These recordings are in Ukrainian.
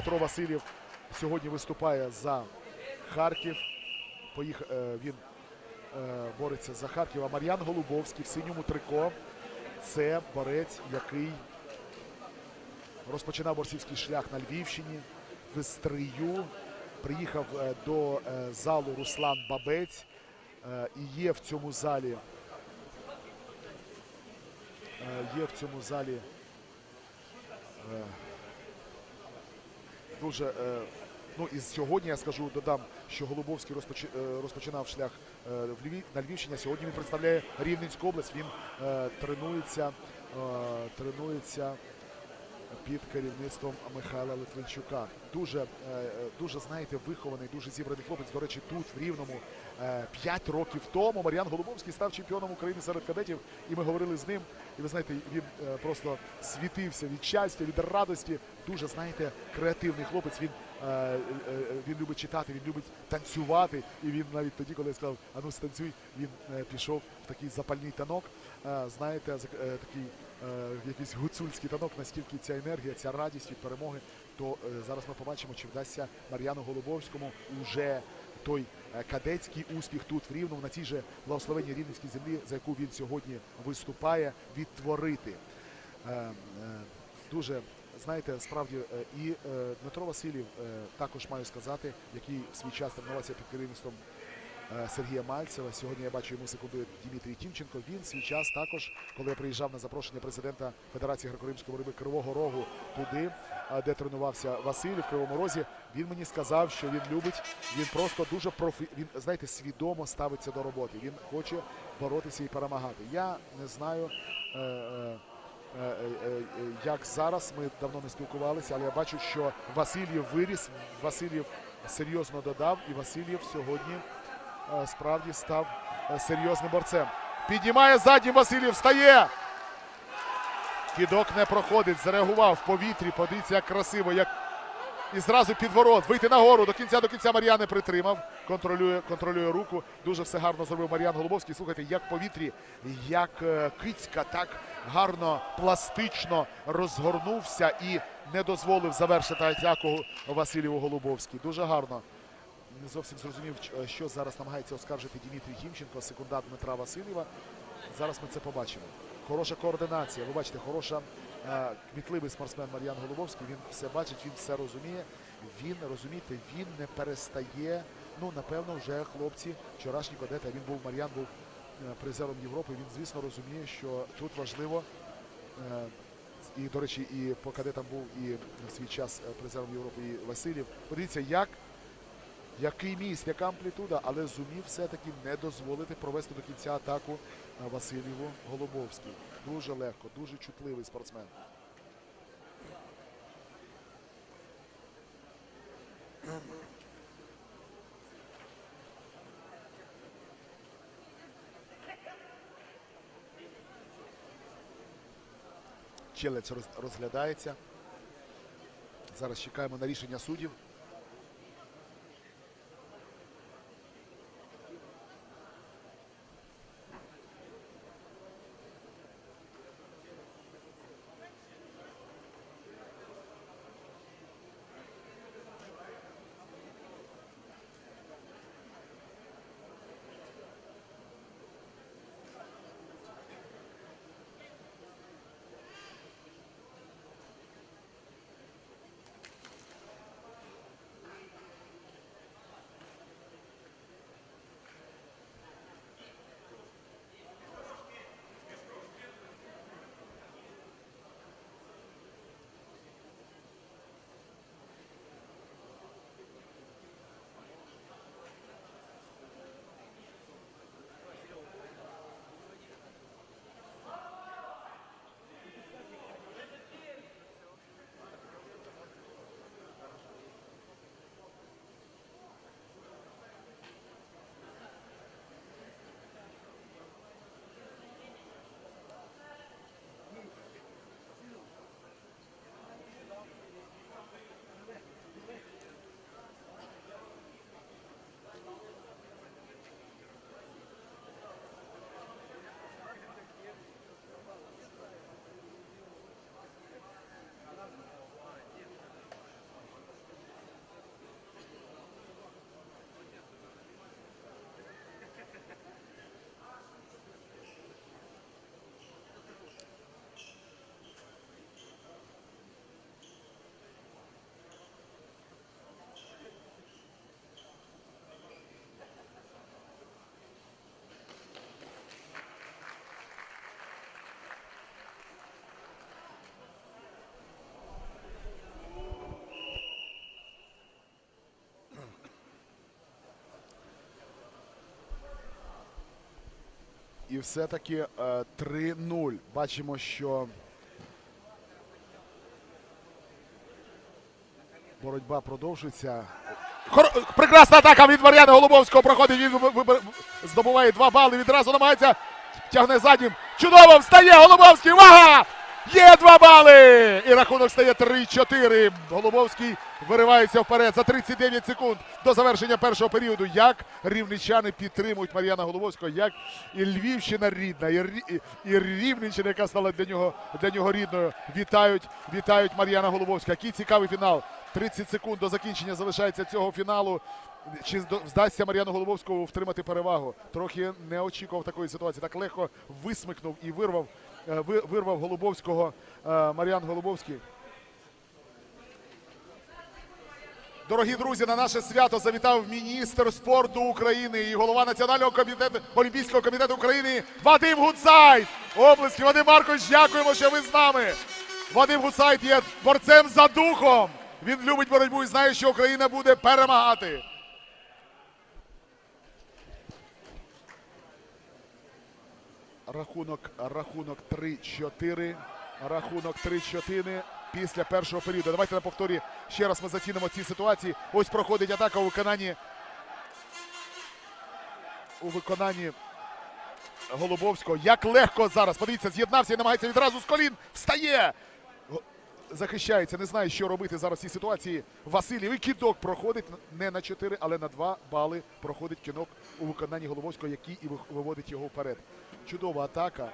Дмитро Васильєв сьогодні виступає за Харків. Поїх... е, Він е, бореться за Харків. А Мар'ян Голубовський в синьому трико. Це борець, який розпочинав борцівський шлях на Львівщині в Стрию. Приїхав е, до залу Руслан Бабець. І є в цьому залі. Є в цьому залі дуже. е, Ну і сьогодні я скажу, додам, що Голубовський розпочи- е, розпочинав шлях е, в Львів, на Львівщині. Сьогодні він представляє Рівненську область. Він е, тренується, е, тренується під керівництвом Михайла Литвинчука. Дуже, е, е, дуже знаєте, вихований, дуже зібраний хлопець. До речі, тут в Рівному 5 років тому Мар'ян Голубовський став чемпіоном України серед кадетів, і ми говорили з ним. І ви знаєте, він е, просто світився від щастя, від радості. Дуже знаєте, креативний хлопець. Він, е, е, е, він любить читати, він любить танцювати. І він навіть тоді, коли я сказав, а ну станцюй, він е, пішов в такий запальний танок. Е, знаєте, е, такий е, якийсь гуцульський танок, настільки ця енергія, ця радість від перемоги, то е, зараз ми побачимо, чи вдасться Мар'яну Голубовському уже той е, кадетський успіх тут в Рівному, на цій же благословенній рівненській землі, за яку він сьогодні виступає, відтворити. Е, е, Дуже, знаєте, справді е, і е, Дмитро Васильєв е, також маю сказати, який в свій час тренувався під керівництвом Сергія Мальцева. Сьогодні я бачу йому секундує Дмитрій Тімченко. Він свій час також, коли я приїжджав на запрошення президента Федерації греко-римської боротьби Кривого Рогу туди, де тренувався Василь в Кривому Розі, він мені сказав, що він любить, він просто дуже профі... він, знаєте, свідомо ставиться до роботи. Він хоче боротися і перемагати. Я не знаю. Е, як зараз ми давно не спілкувалися, але я бачу, що Васильєв виріс, Васильєв серйозно додав, і Васильєв сьогодні е, справді став е, серйозним борцем. Піднімає заднім Васильєв, встає! Кідок не проходить, зареагував в повітрі. Подивіться, як красиво, як і зразу під ворот. Вийти нагору до кінця до кінця Мар'ян не притримав. Контролює, контролює руку. Дуже все гарно зробив Мар'ян Голубовський. Слухайте, як повітрі, як е, кицька, так гарно, пластично розгорнувся і не дозволив завершити атаку Васильєву Голубовський. Дуже гарно. Не зовсім зрозумів, е, що зараз намагається оскаржити Дмитрій Тімченко, секундант Дмитра Васильєва. Зараз ми це побачимо. Хороша координація. Ви бачите, хороша кмітливий спортсмен Мар'ян Голубовський. Він все бачить, він все розуміє. Він розумієте, він не перестає. Ну, напевно, вже хлопці, вчорашні кадети, він був Мар'ян був е, призером Європи. Він, звісно, розуміє, що тут важливо. е, І, до речі, і по кадетам був і в свій час е, призером Європи і Васильєв. Подивіться, як який міст, яка амплітуда, але зумів все-таки не дозволити провести до кінця атаку Васильєву Голубовський. Дуже легко, дуже чутливий спортсмен. Челець розглядається. Зараз чекаємо на рішення суддів. Все-таки е, 3-0. Бачимо, що боротьба продовжується. Хор- Прекрасна атака від Мар'яна Голубовського проходить. Він ви- ви- здобуває два бали. Відразу намагається тягне заднім. Чудово встає Голубовський. Увага! Є два бали! І рахунок стає 3-4. Голубовський виривається вперед за 39 секунд до завершення першого періоду. Як рівничани підтримують Мар'яна Голубовського, як і Львівщина рідна, і, Рі- і, і Рівненщина, яка стала для нього, для нього рідною. Вітають, вітають Мар'яна Голубовського. Який цікавий фінал. 30 секунд до закінчення залишається цього фіналу. Чи вдасться Мар'яну Голубовському втримати перевагу? Трохи не очікував такої ситуації. Так легко висмикнув і вирвав, е, вирвав Голубовського е, Мар'ян Голубовський. Дорогі друзі, на наше свято завітав міністр спорту України і голова Національного комітету Олімпійського комітету України Вадим Гуцайт. Облески, Вадим Маркович, дякуємо, що ви з нами. Вадим Гуцайт є борцем за духом. Він любить боротьбу і знає, що Україна буде перемагати. Рахунок, рахунок 3-4. Рахунок 3-4 після першого періоду. Давайте на повторі ще раз ми зацінимо ці ситуації. Ось проходить атака у виконанні у виконанні Голубовського. Як легко зараз. Подивіться, з'єднався і намагається відразу з колін. Встає! Захищається, не знає, що робити зараз в цій ситуації. Васильєв і кідок проходить не на 4, але на 2 бали проходить кінок у виконанні Голововського, який і виводить його вперед. Чудова атака.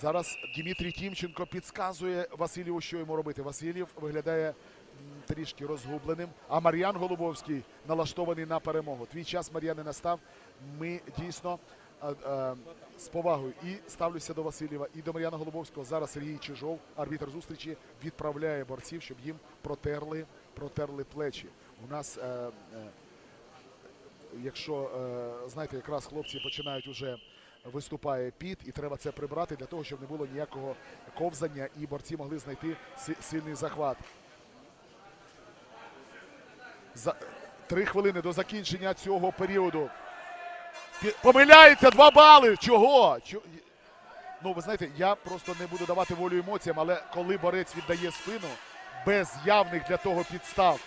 Зараз Дмитрій Тімченко підказує Васильєву, що йому робити. Васильєв виглядає трішки розгубленим, а Мар'ян Голубовський налаштований на перемогу. Твій час Мар'ян не настав. Ми дійсно а, а, з повагою і ставлюся до Васильєва і до Мар'яна Голубовського. Зараз Сергій Чижов, арбітр зустрічі, відправляє борців, щоб їм протерли, протерли плечі. У нас, е, е, якщо е, знаєте, якраз хлопці починають уже виступає піт, і треба це прибрати для того, щоб не було ніякого ковзання, і борці могли знайти сильний захват. За три хвилини до закінчення цього періоду. Помиляється два бали. Чого? Чо- Ну, ви знаєте, я просто не буду давати волю емоціям, але коли борець віддає спину без явних для того підстав,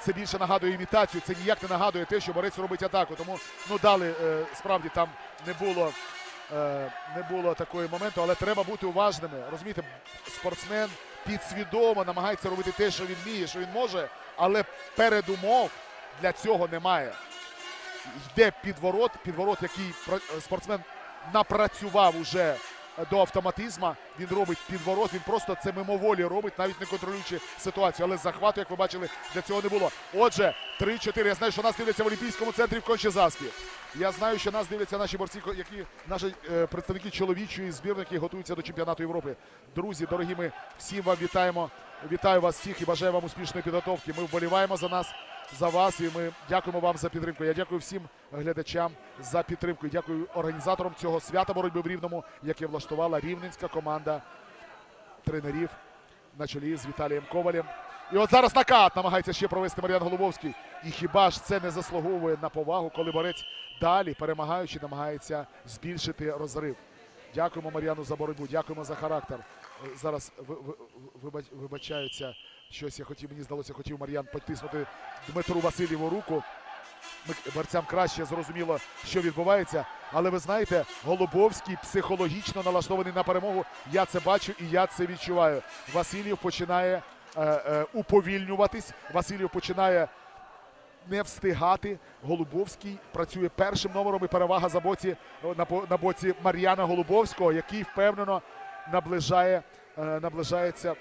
це більше нагадує імітацію. Це ніяк не нагадує те, що борець робить атаку. Тому ну дали е, справді там не було. е, Не було такого моменту, але треба бути уважними. Розумієте, спортсмен підсвідомо намагається робити те, що він вміє, що він може, але передумов для цього немає. Йде підворот, підворот, який про- спортсмен напрацював уже до автоматизму. Він робить підворот, він просто це мимоволі робить, навіть не контролюючи ситуацію. Але захвату, як ви бачили, для цього не було. Отже, 3-4. Я знаю, що нас дивляться в Олімпійському центрі в Кончезаспі. Я знаю, що нас дивляться наші борці, які наші е, представники чоловічої збірної, готуються до чемпіонату Європи. Друзі, дорогі, ми всім вам вітаємо. Вітаю вас всіх і бажаю вам успішної підготовки. Ми вболіваємо за нас, за вас, і ми дякуємо вам за підтримку. Я дякую всім глядачам за підтримку. Дякую організаторам цього свята боротьби в Рівному, яке влаштувала рівненська команда тренерів на чолі з Віталієм Ковалем. І от зараз накат намагається ще провести Мар'ян Голубовський. І хіба ж це не заслуговує на повагу, коли борець далі, перемагаючи, намагається збільшити розрив. Дякуємо Мар'яну за боротьбу, дякуємо за характер. Е, Зараз ви- ви- вибачаються. Щось я хотів, мені здалося, хотів Мар'ян потиснути Дмитру Васильєву руку. Борцям краще зрозуміло, що відбувається. Але ви знаєте, Голубовський психологічно налаштований на перемогу. Я це бачу і я це відчуваю. Васильєв починає е, е, уповільнюватись. Васильєв починає не встигати. Голубовський працює першим номером і перевага за боці на, на боці Мар'яна Голубовського, який впевнено наближає, е, наближається.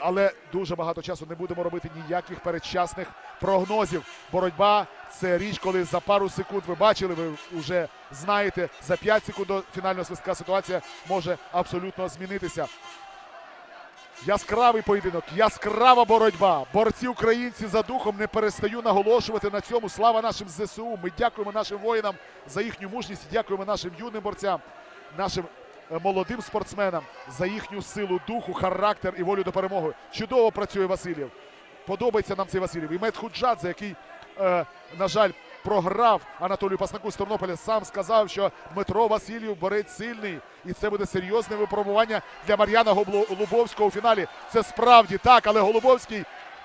Але дуже багато часу не будемо робити ніяких передчасних прогнозів. Боротьба це річ, коли за пару секунд ви бачили, ви вже знаєте, за 5 секунд до фінального свистка ситуація може абсолютно змінитися. Яскравий поєдинок, яскрава боротьба. Борці українці за духом не перестаю наголошувати на цьому. Слава нашим ЗСУ. Ми дякуємо нашим воїнам за їхню мужність. Дякуємо нашим юним борцям, нашим молодим спортсменам за їхню силу духу, характер і волю до перемоги. Чудово працює Васильєв. Подобається нам цей Васильєв. І Мед Худжадзе, який, е, на жаль, програв Анатолію Паснаку з Тернополя. Сам сказав, що Дмитро Васильєв борець сильний, і це буде серйозне випробування для Мар'яна Голубовського у фіналі. Це справді так, але Голубовський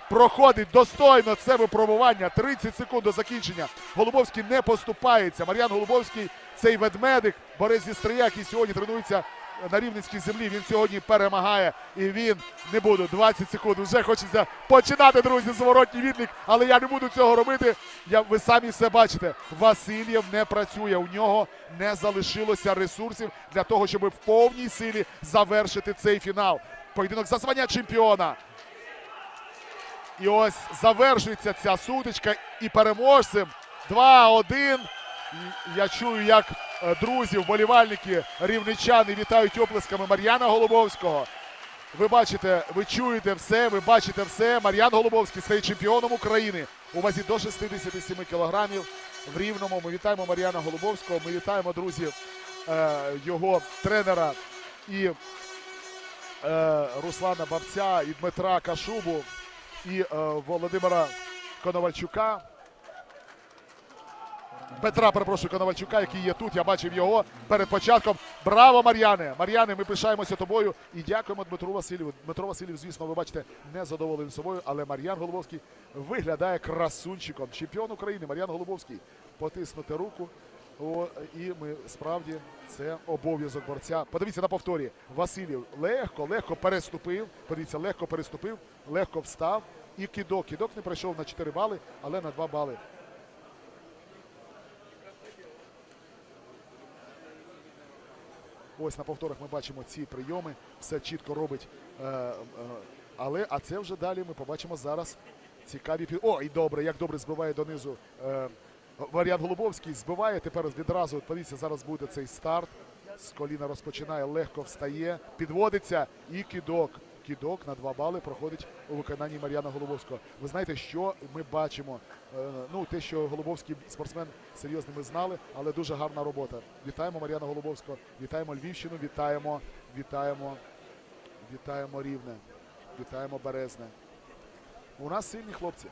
проходить достойно це випробування. 30 секунд до закінчення. Голубовський не поступається. Мар'ян Голубовський цей ведмедик, борець зі стрия, який сьогодні тренується на рівненській землі. Він сьогодні перемагає. І він не буду 20 секунд. Вже хочеться починати, друзі, зворотній відлік, але я не буду цього робити. Я, ви самі все бачите. Васильєв не працює. У нього не залишилося ресурсів для того, щоб в повній силі завершити цей фінал. Поєдинок за звання чемпіона. І ось завершується ця сутичка і переможцем 2-1. Я чую, як е, друзі, вболівальники, рівничани вітають оплесками Мар'яна Голубовського. Ви бачите, ви чуєте все, ви бачите все. Мар'ян Голубовський стає чемпіоном України у вазі до 67 кілограмів. В Рівному ми вітаємо Мар'яна Голубовського. Ми вітаємо, друзі, е, його тренера і е, Руслана Бабця, і Дмитра Кашубу, і Володимира Коновальчука. Петра, перепрошую, Коновальчука, який є тут. Я бачив його перед початком. Браво, Мар'яне! Мар'яне, ми пишаємося тобою і дякуємо Дмитру Васильєву. Дмитро Васильєв, звісно, ви бачите, не задоволений собою, але Мар'ян Голубовський виглядає красунчиком. Чемпіон України Мар'ян Голубовський. Потиснути руку. О, і ми справді це обов'язок борця. Подивіться на повторі. Васильєв легко, легко переступив. Подивіться, легко переступив, легко встав. І кидок. Кидок не пройшов на 4 бали, але на 2 бали. Ось на повторах ми бачимо ці прийоми. Все чітко робить. Е, е, але а це вже далі ми побачимо зараз. Цікаві під. О, і добре, як добре збиває донизу. Е, Варіант Голубовський збиває. Тепер відразу. Подивіться, зараз буде цей старт. З коліна розпочинає, легко встає, підводиться і кидок. Кидок на 2 бали проходить у виконанні Мар'яна Голубовського. Ви знаєте, що ми бачимо? Е, Ну, те, що Голубовський спортсмен серйозний, ми знали, але дуже гарна робота. Вітаємо Мар'яна Голубовського, вітаємо Львівщину, вітаємо, вітаємо, вітаємо Рівне, вітаємо Березне. У нас сильні хлопці.